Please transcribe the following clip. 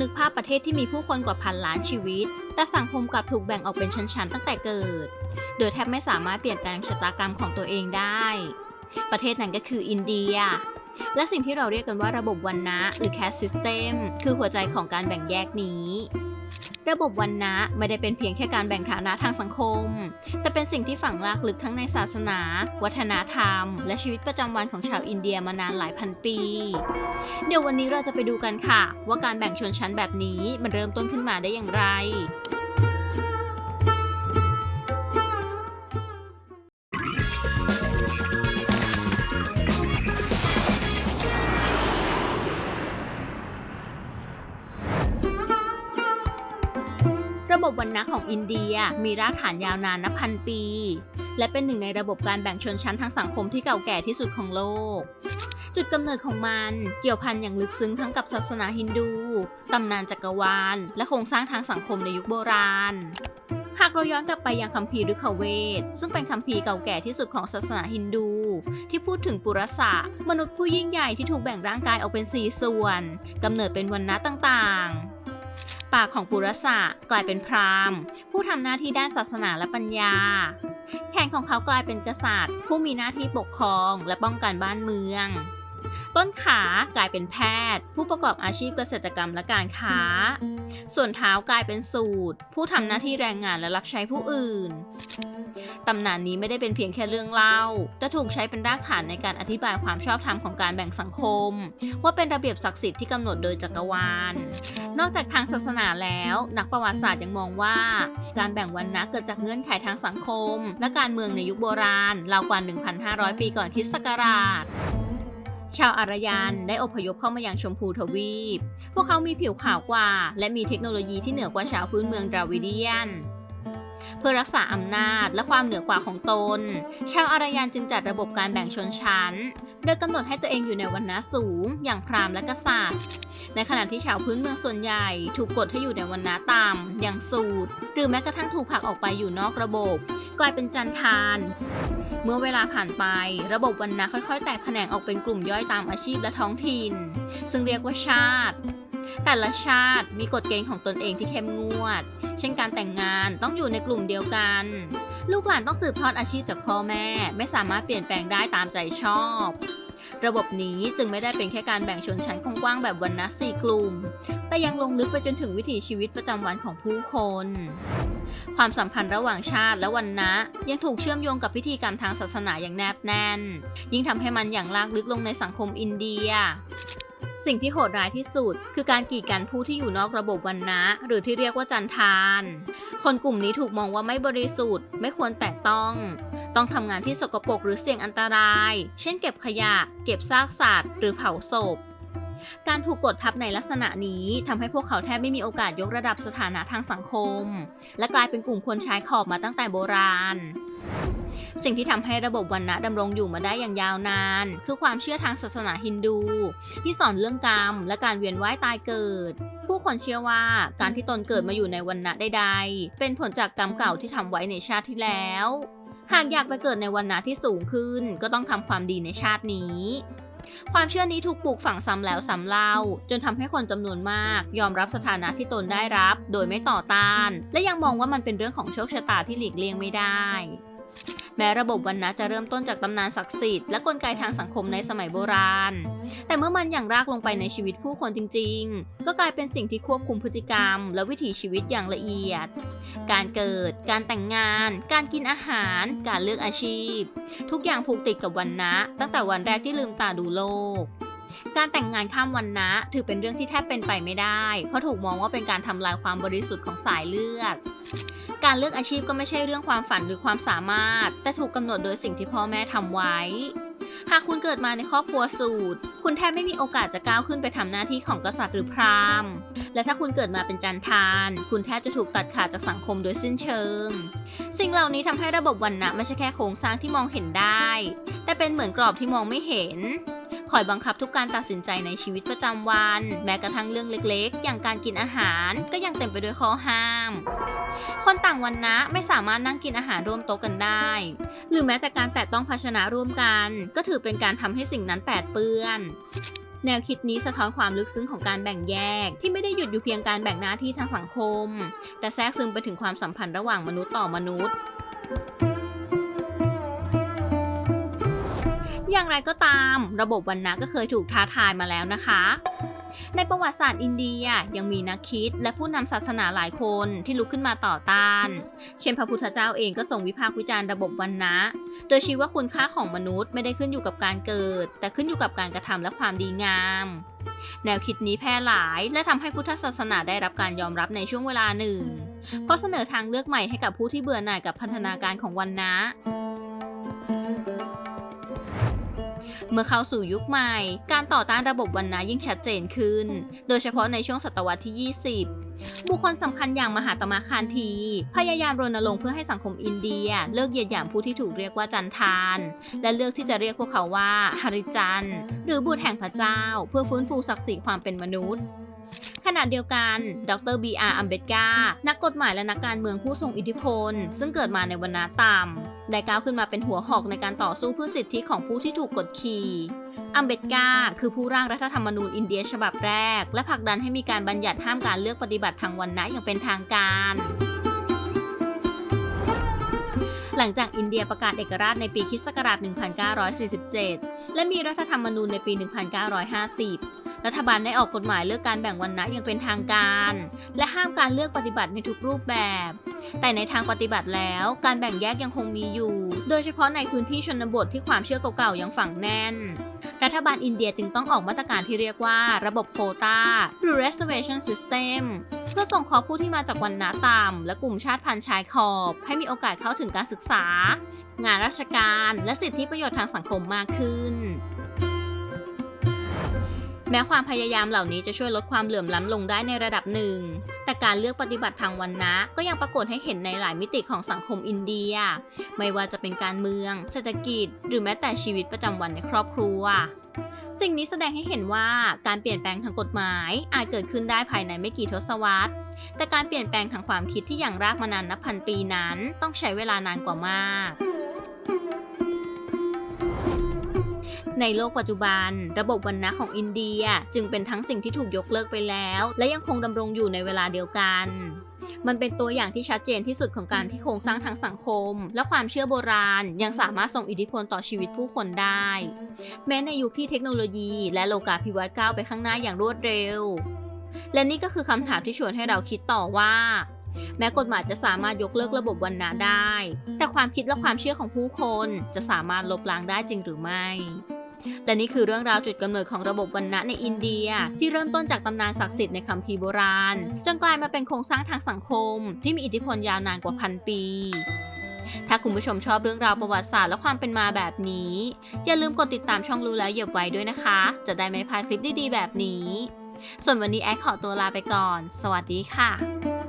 นึกภาพประเทศที่มีผู้คนกว่าพันล้านชีวิต แต่สังคมกลับถูกแบ่งออกเป็นชั้นๆ ตั้งแต่เกิด โดยแทบไม่สามารถเปลี่ยนแปลงชะตากรรมของตัวเองได้ ประเทศนั้นก็คืออินเดีย และสิ่งที่เราเรียกกันว่าระบบวันนะหรือ caste system คือหัวใจของการแบ่งแยกนี้ ระบบวันนะไม่ได้เป็นเพียงแค่การแบ่งฐานะทางสังคม แต่เป็นสิ่งที่ฝังลากลึกทั้งในศาสนา วัฒนธรรม และชีวิตประจำวันของชาวอินเดียมานานหลายพันปี เดี๋ยววันนี้เราจะไปดูกันค่ะ ว่าการแบ่งชนชั้นแบบนี้มันเริ่มต้นขึ้นมาได้อย่างไร ระบบวรรณะของอินเดียมีรากฐานยาวนานนับพันปี และเป็นหนึ่งในระบบการแบ่งชนชั้นทางสังคมที่เก่าแก่ที่สุดของโลก จุดกำเนิดของมันเกี่ยวพันอย่างลึกซึ้งทั้งกับศาสนาฮินดู ตำนานจักรวาล และโครงสร้างทางสังคมในยุคโบราณหากเราย้อนกลับไปยังคัมภีร์ฤกเวทซึ่งเป็นคัมภีร์เก่าแก่ที่สุดของศาสนาฮินดู ที่พูดถึงปุรสะมนุษย์ผู้ยิ่งใหญ่ที่ถูกแบ่งร่างกายออกเป็นสี่ส่วนกำเนิดเป็นวรรณะต่างๆ ปากของปุรสะกลายเป็นพราหมณ์ ผู้ทำหน้าที่ด้านศาสนาและปัญญา แขนของเขากลายเป็นกษัตริย์ ผู้มีหน้าที่ปกครองและป้องกันบ้านเมือง ต้นขากลายเป็นแพทย์ ผู้ประกอบอาชีพเกษตรกรรมและการค้า ส่วนเท้ากลายเป็นสูตร ผู้ทำหน้าที่แรงงานและรับใช้ผู้อื่นตำนานนี้ไม่ได้เป็นเพียงแค่เรื่องเล่า แต่ถูกใช้เป็นรากฐานในการอธิบายความชอบธรรมของการแบ่งสังคม ว่าเป็นระเบียบศักดิ์สิทธิ์ที่กำหนดโดยจักรวาล นอกจากทางศาสนาแล้ว นักประวัติศาสตร์ยังมองว่า การแบ่งวรรณะเกิดจากเงื่อนไขทางสังคม และการเมืองในยุคโบราณราวกว่า 1,500 ปีก่อนคริสต์ศักราช ชาวอารยันได้อพยพเข้ามายังชมพูทวีป พวกเขามีผิวขาวกว่า และมีเทคโนโลยีที่เหนือกว่าชาวพื้นเมืองดราวิเดียน เพื่อรักษาอำนาจและความเหนือกว่าของตน ชาวอารยันจึงจัดระบบการแบ่งชนชั้น โดยกำหนดให้ตัวเองอยู่ในวรรณะสูง อย่างพราหมณ์และกษัตริย์ ในขณะที่ชาวพื้นเมืองส่วนใหญ่ถูกกดให้อยู่ในวรรณะต่ำอย่างสูตร หรือแม้กระทั่งถูกผลักออกไปอยู่นอกระบบ กลายเป็นจันทาน เมื่อเวลาผ่านไป ระบบวรรณะค่อยๆ แตกแขนงออกเป็นกลุ่มย่อยตามอาชีพและท้องถิ่น ซึ่งเรียกว่าชาติ แต่ละชาติมีกฎเกณฑ์ของตนเองที่เข้มงวด เช่นการแต่งงานต้องอยู่ในกลุ่มเดียวกัน ลูกหลานต้องสืบทอดอาชีพจากพ่อแม่ ไม่สามารถเปลี่ยนแปลงได้ตามใจชอบระบบนี้จึงไม่ได้เป็นแค่การแบ่งชนชั้นกว้างๆแบบวรรณะสี่กลุ่ม แต่ยังลงลึกไปจนถึงวิถีชีวิตประจำวันของผู้คน ความสัมพันธ์ระหว่างชาติและวรรณะยังถูกเชื่อมโยงกับพิธีกรรมทางศาสนาอย่างแนบแน่น ยิ่งทำให้มันอย่างลากลึกลงในสังคมอินเดียสิ่งที่โหดร้ายที่สุด คือการกีดกันผู้ที่อยู่นอกระบบวรรณะหรือที่เรียกว่าจันทาน คนกลุ่มนี้ถูกมองว่าไม่บริสุทธิ์ ไม่ควรแตะต้อง ต้องทำงานที่สกปรกหรือเสี่ยงอันตราย เช่นเก็บขยะ เก็บซากสัตว์ หรือเผาศพ การถูกกดทับในลักษณะนี้ทำให้พวกเขาแทบไม่มีโอกาสยกระดับสถานะทางสังคม และกลายเป็นกลุ่มคนชายขอบมาตั้งแต่โบราณ สิ่งที่ทำให้ระบบวรรณะดำรงอยู่มาได้อย่างยาวนาน คือความเชื่อทางศาสนาฮินดู ที่สอนเรื่องกรรม และการเวียนว่ายตายเกิด ผู้คนเชื่อว่าการที่ตนเกิดมาอยู่ในวรรณะใดๆเป็นผลจากกรรมเก่าที่ทำไว้ในชาติที่แล้วหากอยากไปเกิดในวรรณะที่สูงขึ้น ก็ต้องทำความดีในชาตินี้ ความเชื่อนี้ถูกปลูกฝังซ้ำแล้วซ้ำเล่า จนทำให้คนจำนวนมาก ยอมรับสถานะที่ตนได้รับ โดยไม่ต่อต้าน และยังมองว่ามันเป็นเรื่องของโชคชะตาที่หลีกเลี่ยงไม่ได้ แม้ระบบวรรณะจะเริ่มต้นจากตำนานศักดิ์สิทธิ์และกลไกทางสังคมในสมัยโบราณ แต่เมื่อมันอย่างรากลงไปในชีวิตผู้คนจริง ๆ ก็กลายเป็นสิ่งที่ควบคุมพฤติกรรม และวิถีชีวิตอย่างละเอียด การเกิด การแต่งงาน การกินอาหาร การเลือกอาชีพ ทุกอย่างผูกติดกับวันนะตั้งแต่วันแรกที่ลืมตาดูโลก การแต่งงานข้ามวันนะถือเป็นเรื่องที่แทบเป็นไปไม่ได้ เพราะถูกมองว่าเป็นการทำลายความบริสุทธิ์ของสายเลือด การเลือกอาชีพก็ไม่ใช่เรื่องความฝันหรือความสามารถ แต่ถูกกำหนดโดยสิ่งที่พ่อแม่ทำไว้ หากคุณเกิดมาในครอบครัวสูตร คุณแทบไม่มีโอกาสจะก้าวขึ้นไปทำหน้าที่ของกษัตริย์หรือพราหมณ์ และถ้าคุณเกิดมาเป็นจันทาน คุณแทบจะถูกตัดขาดจากสังคมโดยสิ้นเชิง สิ่งเหล่านี้ทำให้ระบบวรรณะไม่ใช่แค่โครงสร้างที่มองเห็นได้ แต่เป็นเหมือนกรอบที่มองไม่เห็น คอยบังคับทุกการตัดสินใจในชีวิตประจำวัน แม้กระทั่งเรื่องเล็กๆ อย่างการกินอาหารก็ยังเต็มไปด้วยข้อห้าม คนต่างวันนะไม่สามารถนั่งกินอาหารร่วมโต๊ะกันได้ หรือแม้แต่การแตะต้องภาชนะร่วมกัน ก็ถือเป็นการทำให้สิ่งนั้นแปดเปื้อนแนวคิดนี้สะท้อนความลึกซึ้งของการแบ่งแยก ที่ไม่ได้หยุดอยู่เพียงการแบ่งหน้าที่ทางสังคม แต่แทรกซึมไปถึงความสัมพันธ์ระหว่างมนุษย์ต่อมนุษย์ อย่างไรก็ตาม ระบบวรรณะก็เคยถูกท้าทายมาแล้วนะคะ ในประวัติศาสตร์อินเดียยังมีนักคิดและผู้นำศาสนาหลายคนที่ลุกขึ้นมาต่อต้าน เช่นพระพุทธเจ้าเองก็ส่งวิพากษ์วิจารณ์ระบบวรรณะ โดยชี้ว่าคุณค่าของมนุษย์ไม่ได้ขึ้นอยู่กับการเกิด แต่ขึ้นอยู่กับการกระทำและความดีงาม แนวคิดนี้แพร่หลายและทำให้พุทธศาสนาได้รับการยอมรับในช่วงเวลาหนึ่งเพราะเสนอทางเลือกใหม่ให้กับผู้ที่เบื่อหน่ายกับพันธนาการของวรรณะ เมื่อเข้าสู่ยุคใหม่ การต่อต้านระบบวันนะยิ่งชัดเจนขึ้น โดยเฉพาะในช่วงศตวรรษที่ 20 บุคคลสำคัญอย่างมหาตมะคานที พยายามรณรงค์เพื่อให้สังคมอินเดีย เลิกเหยียดหยามผู้ที่ถูกเรียกว่าจันทาน และเลือกที่จะเรียกพวกเขาว่าฮาริจัน หรือบุตรแห่งพระเจ้า เพื่อฟื้นฟูศักดิ์ศรีความเป็นมนุษย์ ขณะเดียวกัน ดรบีอาร์อัมเบดกา นักกฎหมายและนักการเมืองผู้ทรงอิทธิพล ซึ่งเกิดมาในวรรณะต่ำ ได้ก้าวขึ้นมาเป็นหัวหอกในการต่อสู้เพื่อสิทธิของผู้ที่ถูกกดขี่อัมเบดกาคือผู้ร่างรัฐธรรมนูญอินเดียฉบับแรก และผลักดันให้มีการบัญญัติห้ามการเลือกปฏิบัติทางวรรณะอย่างเป็นทางการ หลังจากอินเดียประกาศเอกราชในปีคริสต์ศักราช1947 และมีรัฐธรรมนูญในปี 1950 รัฐบาลได้ออกกฎหมายเลือกการแบ่งวรรณะอย่างเป็นทางการ และห้ามการเลือกปฏิบัติในทุกรูปแบบ แต่ในทางปฏิบัติแล้ว การแบ่งแยกยังคงมีอยู่ โดยเฉพาะในพื้นที่ชนบทที่ความเชื่อเก่าๆยังฝังแน่น รัฐบาลอินเดียจึงต้องออกมาตรการที่เรียกว่าระบบโคตาหรือ reservation system เพื่อส่งขอผู้ที่มาจากวรรณะต่ำและกลุ่มชาติพันธุ์ชายขอบ ให้มีโอกาสเข้าถึงการศึกษา งานราชการ และสิทธิประโยชน์ทางสังคมมากขึ้น แม้ความพยายามเหล่านี้จะช่วยลดความเหลื่อมล้ำลงได้ในระดับหนึ่ง แต่การเลือกปฏิบัติทางวันนะก็ยังปรากฏให้เห็นในหลายมิติของสังคมอินเดีย ไม่ว่าจะเป็นการเมือง เศรษฐกิจ หรือแม้แต่ชีวิตประจำวันในครอบครัว สิ่งนี้แสดงให้เห็นว่าการเปลี่ยนแปลงทางกฎหมายอาจเกิดขึ้นได้ภายในไม่กี่ทศวรรษ แต่การเปลี่ยนแปลงทางความคิดที่อย่างรากมานานนับพันปีนั้น ต้องใช้เวลานานกว่ามาก ในโลกปัจจุบัน ระบบวรรณะของอินเดียจึงเป็นทั้งสิ่งที่ถูกยกเลิกไปแล้ว และยังคงดำรงอยู่ในเวลาเดียวกันมันเป็นตัวอย่างที่ชัดเจนที่สุดของการที่โครงสร้างทางสังคม และความเชื่อโบราณ ยังสามารถส่งอิทธิพลต่อชีวิตผู้คนได้ แม้ในยุคที่เทคโนโลยี และโลกาภิวัตน์ก้าวไปข้างหน้าอย่างรวดเร็ว และนี่ก็คือคำถามที่ชวนให้เราคิดต่อว่า แม้กฎหมายจะสามารถยกเลิกระบบวรรณะได้ แต่ความคิดและความเชื่อของผู้คนจะสามารถลบล้างได้จริงหรือไม่ และนี่คือเรื่องราวจุดกำเนิดของระบบวรรณะในอินเดีย ที่เริ่มต้นจากตำนานศักดิ์สิทธิ์ในคัมภีร์โบราณ จนกลายมาเป็นโครงสร้างทางสังคม ที่มีอิทธิพลยาวนานกว่าพันปี ถ้าคุณผู้ชมชอบเรื่องราวประวัติศาสตร์และความเป็นมาแบบนี้ อย่าลืมกดติดตามช่องรู้แล้วเหยียบไว้ด้วยนะคะ จะได้ไม่พลาดคลิปดีๆแบบนี้ ส่วนวันนี้แอคขอตัวลาไปก่อน สวัสดีค่ะ